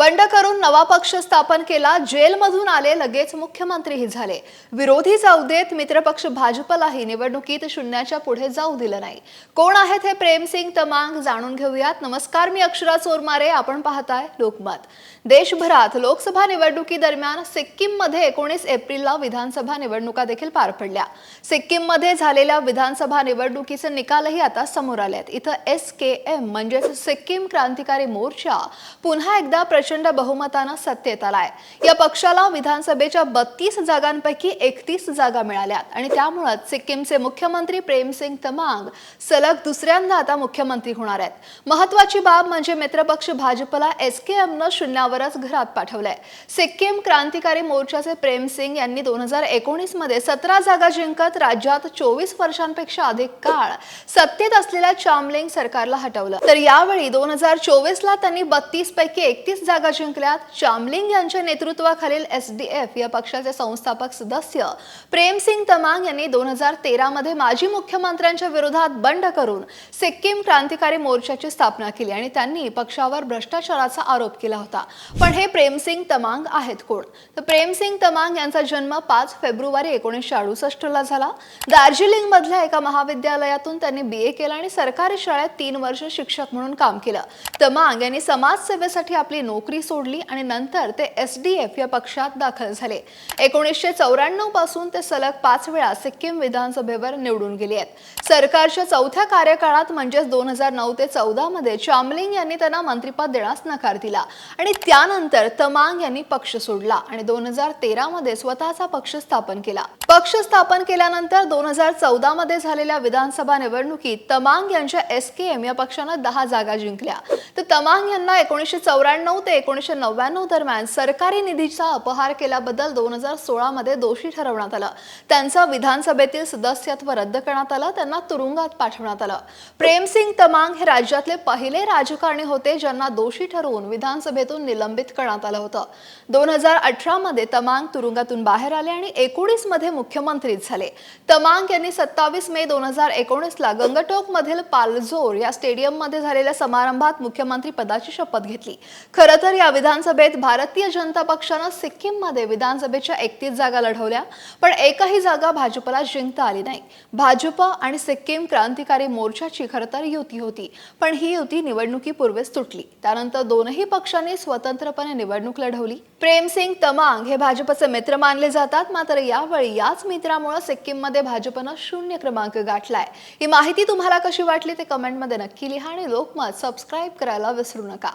बंड करून नवा पक्ष स्थापन केला जेलमधून आले लगेच मुख्यमंत्रीही झाले. विरोधी जाऊ देत मित्रपक्ष भाजपलाही निवडणुकीत शून्याच्या पुढे जाऊ दिलं नाही. कोण आहेत हे प्रेमसिंग तमांग जाणून घेऊयात. नमस्कार मी अक्षरा चोरमारे आपण पाहताय लोकमत. देशभरात लोकसभा निवडणुकीदरम्यान सिक्कीममध्ये एकोणीस एप्रिलला विधानसभा निवडणुका देखील पार पडल्या. सिक्कीममध्ये झालेल्या विधानसभा निवडणुकीचे निकालही आता समोर आले आहेत इथं एस के एम म्हणजेच सिक्कीम क्रांतिकारी मोर्चा पुन्हा एकदा प्रचंड बहुमतानं सत्तेत आलाय. या पक्षाला विधानसभेच्या बत्तीस जागांपैकी एकतीस जागा मिळाल्यात. आणि त्यामुळेच सिक्कीमचे मुख्यमंत्री प्रेमसिंग तमांग सलग दुसऱ्यांदा आता मुख्यमंत्री होणार आहेत. महत्वाची बाब म्हणजे मित्रपक्ष भाजपला एस के एमनं शून्यावरच घरात पाठवलंय. सिक्कीम क्रांतिकारी मोर्चाचे प्रेमसिंग यांनी दोन हजार एकोणीसमध्ये सतरा जागा जिंकत राज्यात चोवीस वर्षांपेक्षा अधिक काळ सत्तेत असलेल्या चामलिंग सरकारला हटवलं. तर यावेळी दोन हजार चोवीस ला त्यांनी बत्तीस पैकी एकतीस जागा जागा जिंकल्यात. चामलिंग यांच्या नेतृत्वाखालील एस डी एफ या पक्षाचे संस्थापक सदस्य प्रेमसिंग तमांग यांनी दोन हजार तेरामध्ये माजी मुख्यमंत्र्यांच्या विरोधात बंड करून सिक्कीम क्रांतिकारी मोर्चाची स्थापना केली आणि त्यांनी पक्षावर भ्रष्टाचाराचा आरोप केला होता. पण हे प्रेमसिंग तमांग आहेत कोण? तर प्रेमसिंग तमांग यांचा जन्म पाच फेब्रुवारी एकोणीसशे अडुसष्टला झाला. दार्जिलिंग मधल्या एका महाविद्यालयातून त्यांनी बी ए केलं आणि सरकारी शाळेत तीन वर्ष शिक्षक म्हणून काम केलं. तमांग यांनी समाजसेवेसाठी आपली नोकरी नोकरी सोडली आणि नंतर ते एस डी एफ या पक्षात दाखल झाले. एकोणीसशे चौऱ्याण्णवपासून ते सलग पाच वेळा सिक्कीम विधानसभेवर निवडून गेले आहेत. सरकारच्या चौथ्या कार्यकाळात म्हणजेच दोन हजार नऊ ते चौदा मध्ये चामलिंग यांनी त्यांना मंत्रिपद देण्यास नकार दिला आणि त्यानंतर तमांग यांनी पक्ष सोडला आणि दोन हजार तेरा मध्ये स्वतःचा पक्ष स्थापन केला. पक्ष स्थापन केल्यानंतर दोन हजार चौदा मध्ये झालेल्या विधानसभा निवडणुकीत तमांग यांच्या एस के एम या पक्षानं दहा जागा जिंकल्या. तर तमांग यांना एकोणीसशे चौऱ्याण्णव ते एकोणीसशे नव्याण्णव दरम्यान सरकारी निधीचा अपहार केल्याबद्दल दोन हजार सोळामध्ये दोषी ठरवण्यात आलं. त्यांचं विधानसभेतील सदस्यत्व रद्द करण्यात आलं. त्यांना तुरुंगात पाठवण्यात आलं. प्रेमसिंग तमांग हे राज्यातले पहिले राजकारणी होते ज्यांना दोषी ठरवून विधानसभेतून निलंबित करण्यात आलं होतं. दोन हजार अठरामध्ये तमांग तुरुंगातून बाहेर आले आणि एकोणीसमध्ये मुख्यमंत्रीच झाले. तमांग यांनी सत्तावीस मे दोन हजार एकोणीसला गंगटोक मधील पालझोर या स्टेडियममध्ये झालेल्या समारंभात मुख्यमंत्री पदाची शपथ घेतली. खरं तर या विधानसभेत भारतीय जनता पक्षानं सिक्कीममध्ये विधानसभेच्या एकतीस जागा लढवल्या पण एकही जागा भाजपला जिंकता आली नाही. भाजप आणि सिक्कीम क्रांतिकारी मोर्चाची खरं तर युती होती पण ही युती निवडणुकीपूर्वीच तुटली. त्यानंतर दोनही पक्षांनी स्वतंत्रपणे निवडणूक लढवली. प्रेमसिंग तमांग हे भाजपचे मित्र मानले जातात मात्र यावेळी याच मित्रामुळे सिक्कीममध्ये भाजपनं शून्य क्रमांक गाठलाय. ही माहिती तुम्हाला कशी वाटली ते कमेंटमध्ये नक्की लिहा आणि लोकमत सबस्क्राईब करायला विसरू नका.